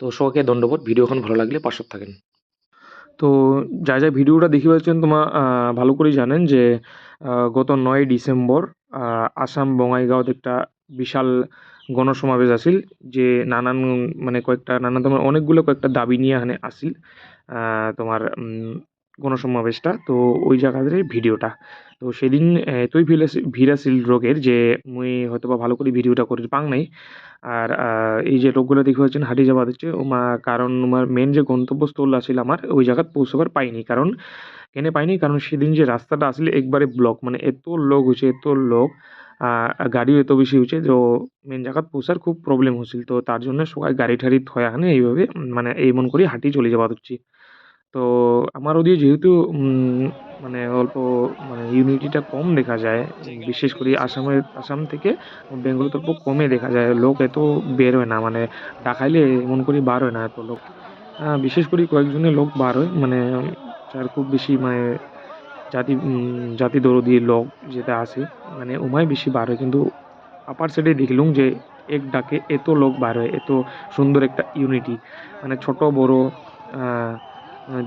তো সবাইকে দণ্ডবোধ ভিডিওখন ভালো লাগলে পাশে থাকেন। তো যা যা ভিডিওটা দেখি পাচ্ছেন তোমার ভালো করেই জানেন যে গত নয় ডিসেম্বর আসাম বঙাইগাঁৱত একটা বিশাল গণসমাবেশ আসিল যে নানান মানে কয়েকটা, নানান তোমার অনেকগুলো কয়েকটা দাবি নিয়ে এখানে আসিল তোমার গণসমাবেশটা, তো ওই জায়গাতে ভিডিওটা। তো সেদিন ভিড় আছিল লোকের যে, মুই হয়তো বা ভালো করে ভিডিওটা করে পাং নাই। আর এই যে রোগগুলো দেখতে হচ্ছেন হাঁটি যাওয়া হচ্ছে ওমা কারণ আমার মেন যে গন্তব্যস্থল আছিল আমার, ওই জায়গাত পৌঁছাবার পাইনি। কারণ, কেনে পাইনি? কারণ সেদিন যে রাস্তাটা আসলে একবারে ব্লক মানে এত লোক হয়েছে, এত লোক গাড়িও এত বেশি হয়েছে, তো মেন জায়গাত পৌঁছার খুব প্রবলেম হচ্ছিল তো তার জন্য সবাই গাড়ি ঠাড়ি থয়া হানে এইভাবে মানে এই মন করে হাঁটি চলে যাওয়া হচ্ছে। তো আমার ওদিকে যেহেতু মানে অল্প মানে ইউনিটিটা কম দেখা যায় বিশেষ করে আসামের আসাম থেকে বেঙ্গলত অল্প কমে দেখা যায় লোক এত বের হয় না মানে ডাকাইলে এমন করে বার হয় না এত লোক। বিশেষ করে কয়েকজনের লোক বার হয় মানে যার খুব বেশি মানে জাতি জাতি দরদি লোক যেটা আছে মানে উমাই বেশি বার হয়। কিন্তু আপার সাইডে দেখলুম যে এক ডাকে এত লোক বার হয় এত সুন্দর একটা ইউনিটি মানে ছোট বড়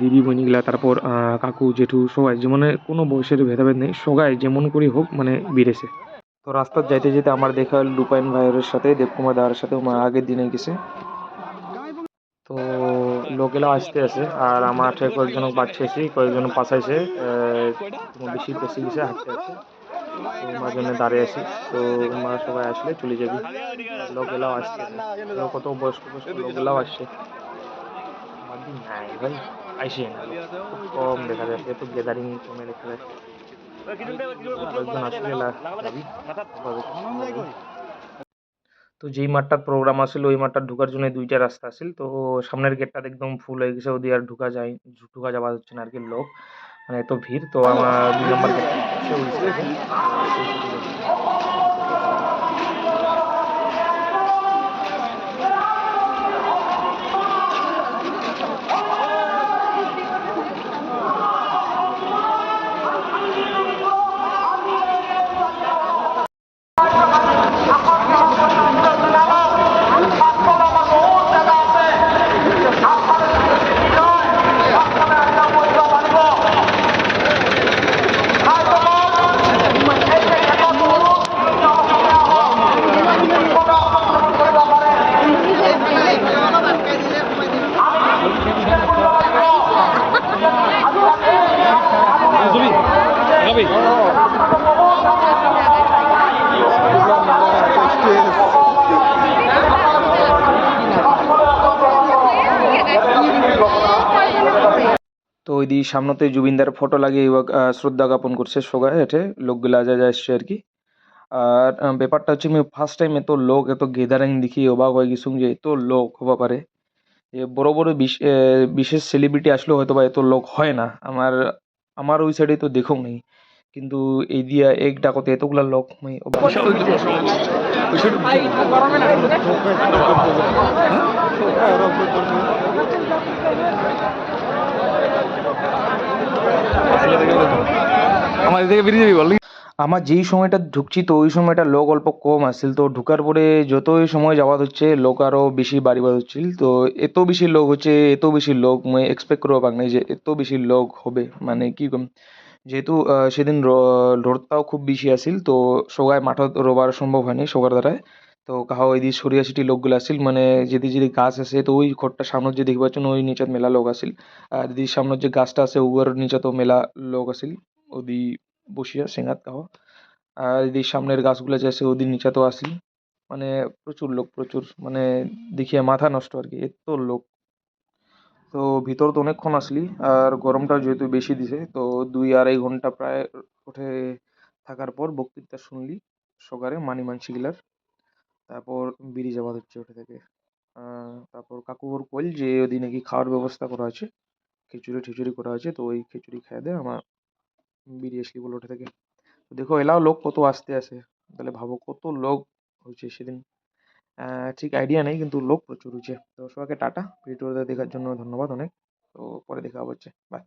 দিদি, বোনগুলা, তারপর কাকু, জেঠু, সবাই মানে কোনো বয়সের ভেদাভেদ নেই, সবাই যেমন করে হোক মানে বেড়েছে। তো রাস্তার যাইতে যেতে আমার দেখা হল ভাইয়ের সাথে, দেবকুমার দার সাথে আগের দিনে গেছে। তো লোকেলা আসতে আছে, আর আমার ঠিক কয়েকজন বাচ্চাইছি কয়েকজন পাশাইছে বেশি বেশি গেছে, হাঁটতে তো জন্য দাঁড়িয়ে আছি, তো তোমরা সবাই আসলে চলে যাবি। লোকেলাও আসছে কত বয়স্ক বয়স্ক লোকগুলাও আসছে। ভাই। আইসি খুব কম দেখা যায়। এত গ্যাদারিং কমে দেখা যায়। তো যেই মাঠটার প্রোগ্রাম আসছিল ওই মাঠটা ঢুকার জন্য দুইটা রাস্তা আছিল তো সামনের গেটটা একদম ফুল হয়ে গেছে। ওদি আর ঢুকা যায় ঢুকা যাওয়া হচ্ছে না আর কি লোক। মানে এত ভিড়। তো আমার দুই নম্বর গেটটা তো ওই দিকে সামনেতে জুবিনদার ফটো লাগিয়ে শ্রদ্ধা জ্ঞাপন করছে সবাই এঠে লোকগুলা যা যা আর কি। আর ব্যাপারটা হচ্ছে আমি ফার্স্ট টাইম এত লোক, এত গেদারিং দেখি, অবাক হয়ে গেছুম যে এত লোক, হবা পারে। যে বড় বড় বিশ- বিশেষ সেলিব্রিটি আসলেও হয়তো বা এত লোক হয় না। আমার আমার ওই সাইডে তো দেখুন নেই। কিন্তু এই দিয়া এক ডাকতে এতগুলা লোক মই অবাক আমার এদিকে বেরিয়ে যাবি, বল। আমার যেই সময়টা ঢুকছি তো ওই সময়টা লোক অল্প কম আসছিল, তো ঢুকার পরে যতই সময় যাওয়া হচ্ছে, লোক আরও বেশি বাড়ি বাড় হচ্ছিল, তো এত বেশি লোক হচ্ছে, এত বেশি লোক, মই এক্সপেক্ট করব পাক যে এত বেশি লোক হবে মানে কি কম। যেহেতু সেদিন রোদটাও খুব বেশি আছিল, তো সবাই মাঠত রোবার সম্ভব হয়নি সবার দ্বারায়। তো কাহা ওই দিকে সরিয়া সিটি লোকগুলো আসছিল মানে যেদি যেদি গাছ আছে, তো ওই ঘরটা সামনে যে দেখতে পাচ্ছেন ওই নিচত মেলা লোক আছিল আর যদি সামনের যে গাছটা আছে ওর নিচত মেলা লোক আছিল ওদি বসিয়া সেঙাত কাহ। আর এদিকে সামনের গাছগুলো যে আছে ওদিন নিচে তো আসি মানে প্রচুর লোক, প্রচুর মানে দেখিয়া মাথা নষ্ট আর কি, এত লোক। তো ভিতর তো অনেকক্ষণ আসলি, আর গরমটা যেহেতু বেশি দিছে, তো দুই আড়াই ঘণ্টা প্রায় উঠে থাকার পর বক্তৃতা শুনলি, সকালে মানি মানসিগুলার তারপর বেরিয়ে যাওয়া হচ্ছে ওঠে থেকে। তারপর কাকু কইল যে ওদি নাকি খাওয়ার ব্যবস্থা করা আছে, খিচুড়ি ঠিচুড়ি করা আছে, তো ওই খিচুড়ি খেয়ে দেয় আমার বেরিয়ে আসলি বলে ওঠে থেকে। দেখো এলাও লোক কত আসতে আসে, তাহলে ভাবো কত লোক হয়েছে সেদিন। ঠিক আইডিয়া নেই কিন্তু লোক প্রচুর হয়েছে। তো সবাইকে টাটা ভিডিওটা দেখার জন্য ধন্যবাদ অনেক। তো পরে দেখা হচ্ছে বাই